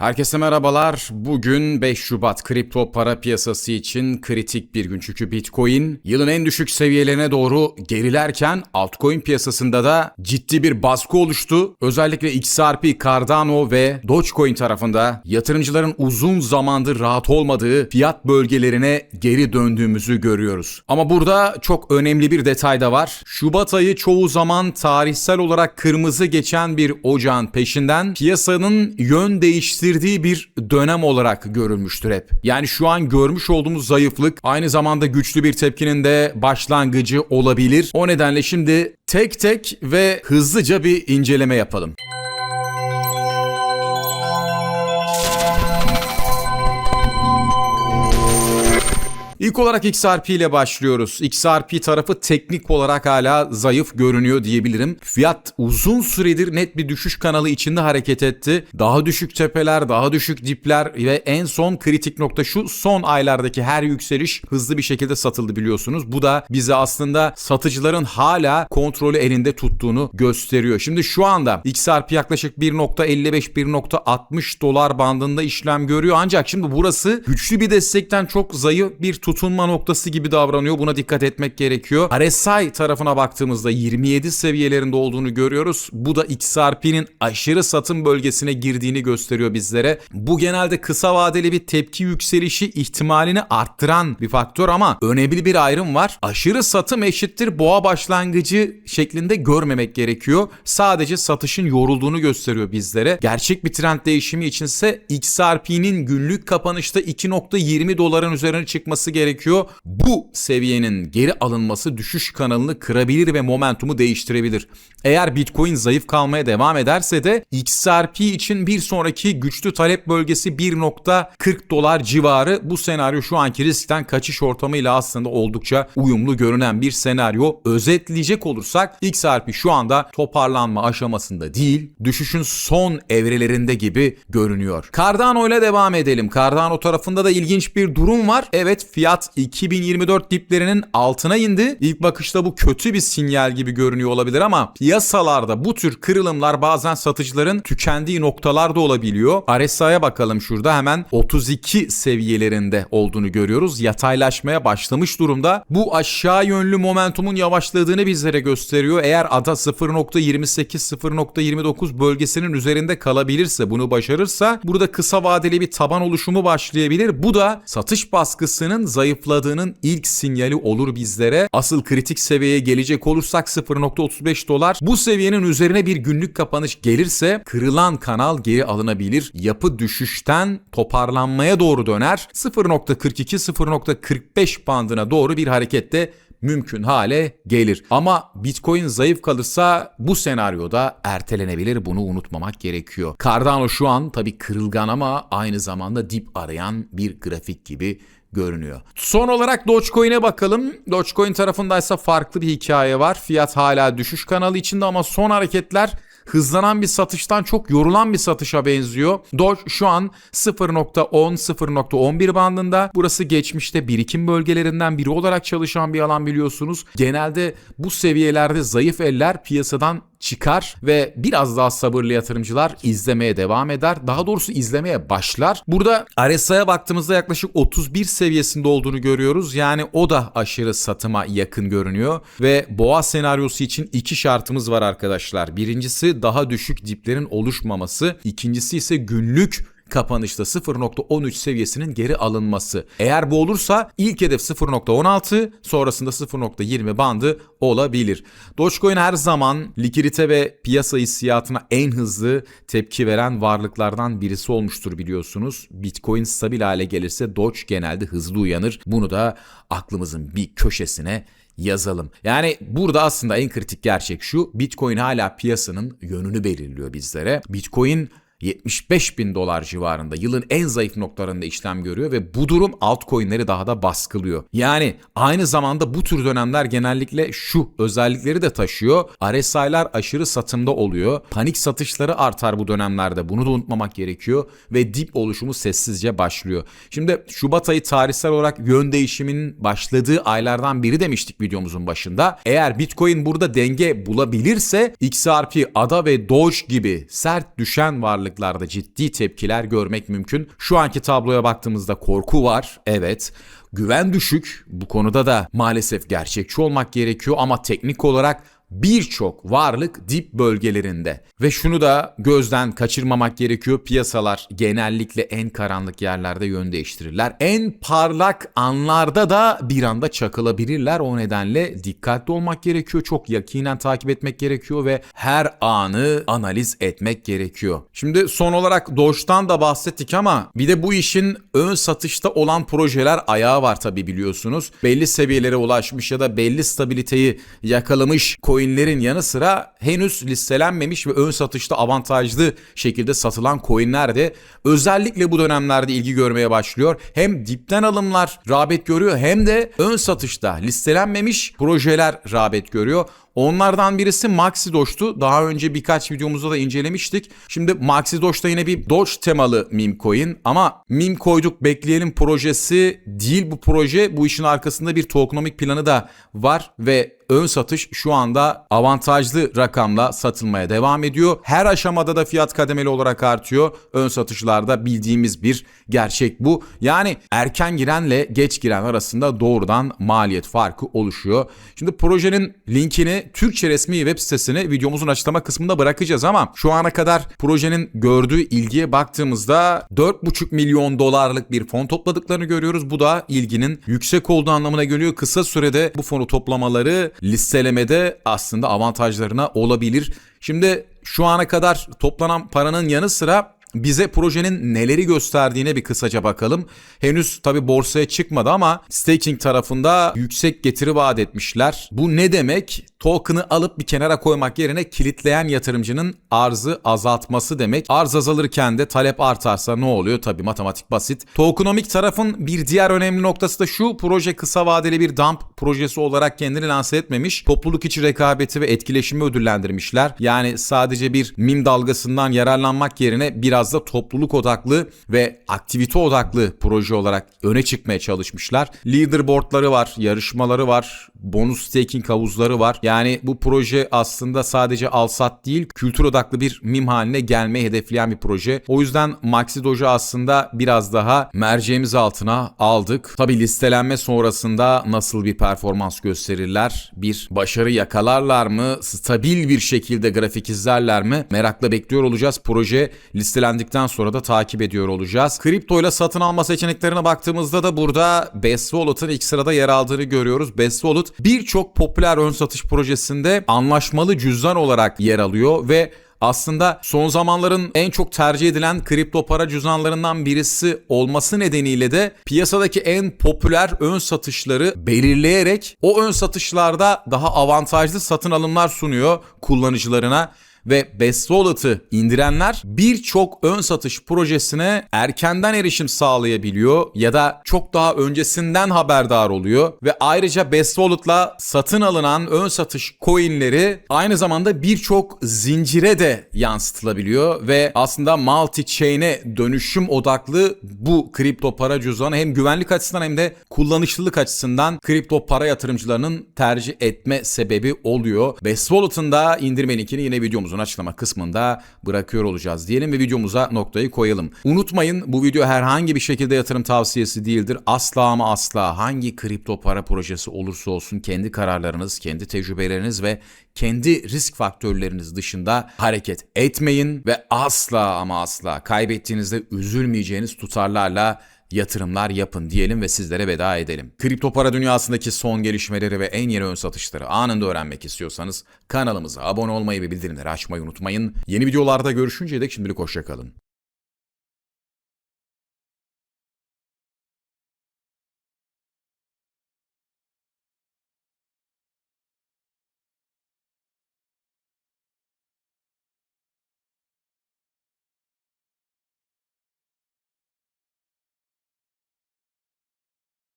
Herkese merhabalar. Bugün 5 Şubat kripto para piyasası için kritik bir gün. Çünkü Bitcoin yılın en düşük seviyelerine doğru gerilerken altcoin piyasasında da ciddi bir baskı oluştu. Özellikle XRP, Cardano ve Dogecoin tarafında yatırımcıların uzun zamandır rahat olmadığı fiyat bölgelerine geri döndüğümüzü görüyoruz. Ama burada çok önemli bir detay da var. Şubat ayı çoğu zaman tarihsel olarak kırmızı geçen bir ocağın peşinden piyasanın yön değiştirdiği bir dönem olarak görülmüştür hep. Yani şu an görmüş olduğumuz zayıflık aynı zamanda güçlü bir tepkinin de başlangıcı olabilir. O nedenle şimdi tek tek ve hızlıca bir inceleme yapalım. İlk olarak XRP ile başlıyoruz. XRP tarafı teknik olarak hala zayıf görünüyor diyebilirim. Fiyat uzun süredir net bir düşüş kanalı içinde hareket etti. Daha düşük tepeler, daha düşük dipler ve en son kritik nokta şu son aylardaki her yükseliş hızlı bir şekilde satıldı biliyorsunuz. Bu da bize aslında satıcıların hala kontrolü elinde tuttuğunu gösteriyor. Şimdi şu anda XRP yaklaşık 1.55-1.60 dolar bandında işlem görüyor. Ancak şimdi burası güçlü bir destekten çok zayıf bir tutunma noktası gibi davranıyor. Buna dikkat etmek gerekiyor. RSI tarafına baktığımızda 27 seviyelerinde olduğunu görüyoruz. Bu da XRP'nin aşırı satım bölgesine girdiğini gösteriyor bizlere. Bu genelde kısa vadeli bir tepki yükselişi ihtimalini arttıran bir faktör ama önemli bir ayrım var. Aşırı satım eşittir boğa başlangıcı şeklinde görmemek gerekiyor. Sadece satışın yorulduğunu gösteriyor bizlere. Gerçek bir trend değişimi içinse XRP'nin günlük kapanışta 2.20 doların üzerine çıkması gerekiyor. Bu seviyenin geri alınması düşüş kanalını kırabilir ve momentumu değiştirebilir. Eğer Bitcoin zayıf kalmaya devam ederse de XRP için bir sonraki güçlü talep bölgesi 1.40 dolar civarı. Bu senaryo şu anki riskten kaçış ortamıyla aslında oldukça uyumlu görünen bir senaryo. Özetleyecek olursak XRP şu anda toparlanma aşamasında değil, düşüşün son evrelerinde gibi görünüyor. Cardano ile devam edelim. Cardano tarafında da ilginç bir durum var. Evet fiyat 2024 diplerinin altına indi. İlk bakışta bu kötü bir sinyal gibi görünüyor olabilir ama piyasalarda bu tür kırılımlar bazen satıcıların tükendiği noktalarda olabiliyor. RSI'ye bakalım şurada hemen 32 seviyelerinde olduğunu görüyoruz. Yataylaşmaya başlamış durumda. Bu aşağı yönlü momentumun yavaşladığını bizlere gösteriyor. Eğer ada 0.28-0.29 bölgesinin üzerinde kalabilirse bunu başarırsa burada kısa vadeli bir taban oluşumu başlayabilir. Bu da satış baskısının zayıfladığının ilk sinyali olur bizlere. Asıl kritik seviyeye gelecek olursak 0.35 dolar. Bu seviyenin üzerine bir günlük kapanış gelirse kırılan kanal geri alınabilir. Yapı düşüşten toparlanmaya doğru döner. 0.42-0.45 bandına doğru bir harekette mümkün hale gelir. Ama Bitcoin zayıf kalırsa bu senaryoda ertelenebilir. Bunu unutmamak gerekiyor. Cardano şu an tabii kırılgan ama aynı zamanda dip arayan bir grafik gibi görünüyor. Son olarak Dogecoin'e bakalım. Dogecoin tarafındaysa farklı bir hikaye var. Fiyat hala düşüş kanalı içinde ama son hareketler hızlanan bir satıştan çok yorulan bir satışa benziyor. Doge şu an 0.10-0.11 bandında. Burası geçmişte birikim bölgelerinden biri olarak çalışan bir alan biliyorsunuz. Genelde bu seviyelerde zayıf eller piyasadan çıkar ve biraz daha sabırlı yatırımcılar izlemeye devam eder. Daha doğrusu izlemeye başlar. Burada RSI'ye baktığımızda yaklaşık 31 seviyesinde olduğunu görüyoruz. Yani o da aşırı satıma yakın görünüyor ve boğa senaryosu için iki şartımız var arkadaşlar. Birincisi daha düşük diplerin oluşmaması. İkincisi ise günlük kapanışta 0.13 seviyesinin geri alınması. Eğer bu olursa ilk hedef 0.16 sonrasında 0.20 bandı olabilir. Dogecoin her zaman likidite ve piyasa hissiyatına en hızlı tepki veren varlıklardan birisi olmuştur biliyorsunuz. Bitcoin stabil hale gelirse Doge genelde hızlı uyanır. Bunu da aklımızın bir köşesine yazalım. Yani burada aslında en kritik gerçek şu. Bitcoin hala piyasanın yönünü belirliyor bizlere. Bitcoin 75 bin dolar civarında yılın en zayıf noktalarında işlem görüyor ve bu durum altcoin'leri daha da baskılıyor. Yani aynı zamanda bu tür dönemler genellikle şu özellikleri de taşıyor. RSI'lar aşırı satımda oluyor. Panik satışları artar bu dönemlerde. Bunu da unutmamak gerekiyor ve dip oluşumu sessizce başlıyor. Şimdi Şubat ayı tarihsel olarak yön değişiminin başladığı aylardan biri demiştik videomuzun başında. Eğer Bitcoin burada denge bulabilirse XRP, ADA ve Doge gibi sert düşen varlık varlıklarda ciddi tepkiler görmek mümkün. Şu anki tabloya baktığımızda korku var. Evet. Güven düşük. Bu konuda da maalesef gerçekçi olmak gerekiyor ama teknik olarak birçok varlık dip bölgelerinde. Ve şunu da gözden kaçırmamak gerekiyor. Piyasalar genellikle en karanlık yerlerde yön değiştirirler. En parlak anlarda da bir anda çakılabilirler. O nedenle dikkatli olmak gerekiyor. Çok yakinen takip etmek gerekiyor ve her anı analiz etmek gerekiyor. Şimdi son olarak Doge'dan da bahsettik ama bir de bu işin ön satışta olan projeler ayağı var tabi biliyorsunuz. Belli seviyelere ulaşmış ya da belli stabiliteyi yakalamış coinlerin yanı sıra henüz listelenmemiş ve ön satışta avantajlı şekilde satılan coinler de özellikle bu dönemlerde ilgi görmeye başlıyor. Hem dipten alımlar rağbet görüyor hem de ön satışta listelenmemiş projeler rağbet görüyor. Onlardan birisi Maxi Doge'tu. Daha önce birkaç videomuzda da incelemiştik. Şimdi Maxi Doge'da yine bir Doge temalı meme coin ama meme koyduk bekleyelim projesi değil bu proje. Bu işin arkasında bir tokenomic planı da var ve ön satış şu anda avantajlı rakamla satılmaya devam ediyor. Her aşamada da fiyat kademeli olarak artıyor. Ön satışlarda bildiğimiz bir gerçek bu. Yani erken girenle geç giren arasında doğrudan maliyet farkı oluşuyor. Şimdi projenin linkini Türkçe resmi web sitesine videomuzun açıklama kısmında bırakacağız ama şu ana kadar projenin gördüğü ilgiye baktığımızda 4,5 milyon dolarlık bir fon topladıklarını görüyoruz. Bu da ilginin yüksek olduğu anlamına geliyor. Kısa sürede bu fonu toplamaları listelemede aslında avantajlarına olabilir. Şimdi şu ana kadar toplanan paranın yanı sıra bize projenin neleri gösterdiğine bir kısaca bakalım. Henüz tabi borsaya çıkmadı ama staking tarafında yüksek getiri vaat etmişler. Bu ne demek? Token'ı alıp bir kenara koymak yerine kilitleyen yatırımcının arzı azaltması demek. Arz azalırken de talep artarsa ne oluyor? Tabi matematik basit. Tokenomic tarafın bir diğer önemli noktası da şu. Proje kısa vadeli bir dump projesi olarak kendini lanse etmemiş. Topluluk içi rekabeti ve etkileşimi ödüllendirmişler. Yani sadece bir mim dalgasından yararlanmak yerine biraz da topluluk odaklı ve aktivite odaklı proje olarak öne çıkmaya çalışmışlar. Leaderboardları var, yarışmaları var, bonus staking havuzları var. Yani bu proje aslında sadece alsat değil, kültür odaklı bir mim haline gelmeyi hedefleyen bir proje. O yüzden Maxi Doge'u aslında biraz daha merceğimiz altına aldık. Tabi listelenme sonrasında nasıl bir performans gösterirler? Bir başarı yakalarlar mı? Stabil bir şekilde grafik izlerler mi? Merakla bekliyor olacağız. Proje listelendikten sonra da takip ediyor olacağız. Kripto ile satın alma seçeneklerine baktığımızda da burada Best Wallet'ın ilk sırada yer aldığını görüyoruz. Best Wallet birçok popüler ön satış projesinde anlaşmalı cüzdan olarak yer alıyor ve aslında son zamanların en çok tercih edilen kripto para cüzdanlarından birisi olması nedeniyle de piyasadaki en popüler ön satışları belirleyerek o ön satışlarda daha avantajlı satın alımlar sunuyor kullanıcılarına ve Best Wallet'ı indirenler birçok ön satış projesine erkenden erişim sağlayabiliyor ya da çok daha öncesinden haberdar oluyor ve ayrıca Best Wallet'la satın alınan ön satış coinleri aynı zamanda birçok zincire de yansıtılabiliyor ve aslında multi chain'e dönüşüm odaklı bu kripto para cüzdanı hem güvenlik açısından hem de kullanışlılık açısından kripto para yatırımcılarının tercih etme sebebi oluyor. Best Wallet'ın da indirme linkini yine videomuzun açıklama kısmında bırakıyor olacağız diyelim ve videomuza noktayı koyalım. Unutmayın bu video herhangi bir şekilde yatırım tavsiyesi değildir. Asla ama asla hangi kripto para projesi olursa olsun kendi kararlarınız, kendi tecrübeleriniz ve kendi risk faktörleriniz dışında hareket etmeyin ve asla ama asla kaybettiğinizde üzülmeyeceğiniz tutarlarla yatırımlar yapın diyelim ve sizlere veda edelim. Kripto para dünyasındaki son gelişmeleri ve en yeni ön satışları anında öğrenmek istiyorsanız kanalımıza abone olmayı ve bildirimleri açmayı unutmayın. Yeni videolarda görüşünceye dek şimdilik hoşçakalın.